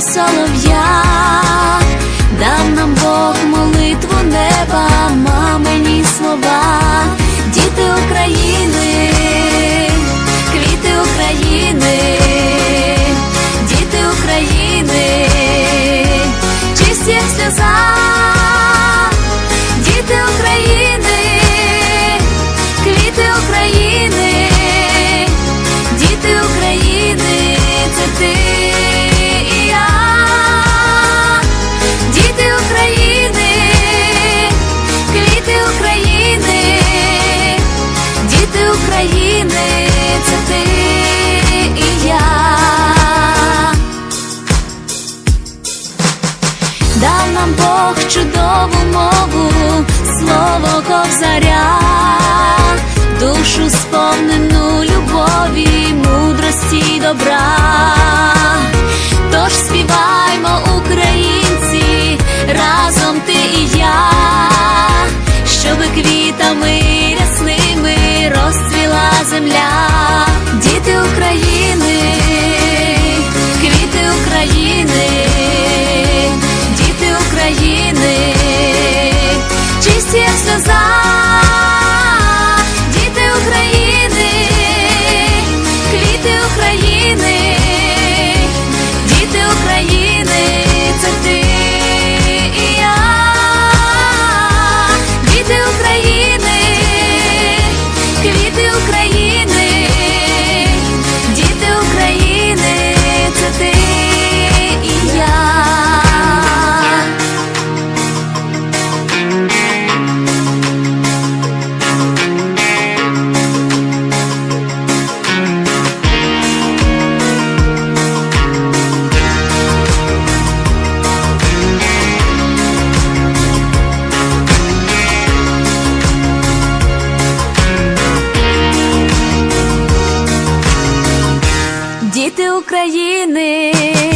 солов'я, дав нам Бог молитву неба, мамині слова, діти України, квіти України, діти України, чисті сльоза, діти України, квіти України, діти України. нам Бог чудову мову, слово ковзаря. квіти України.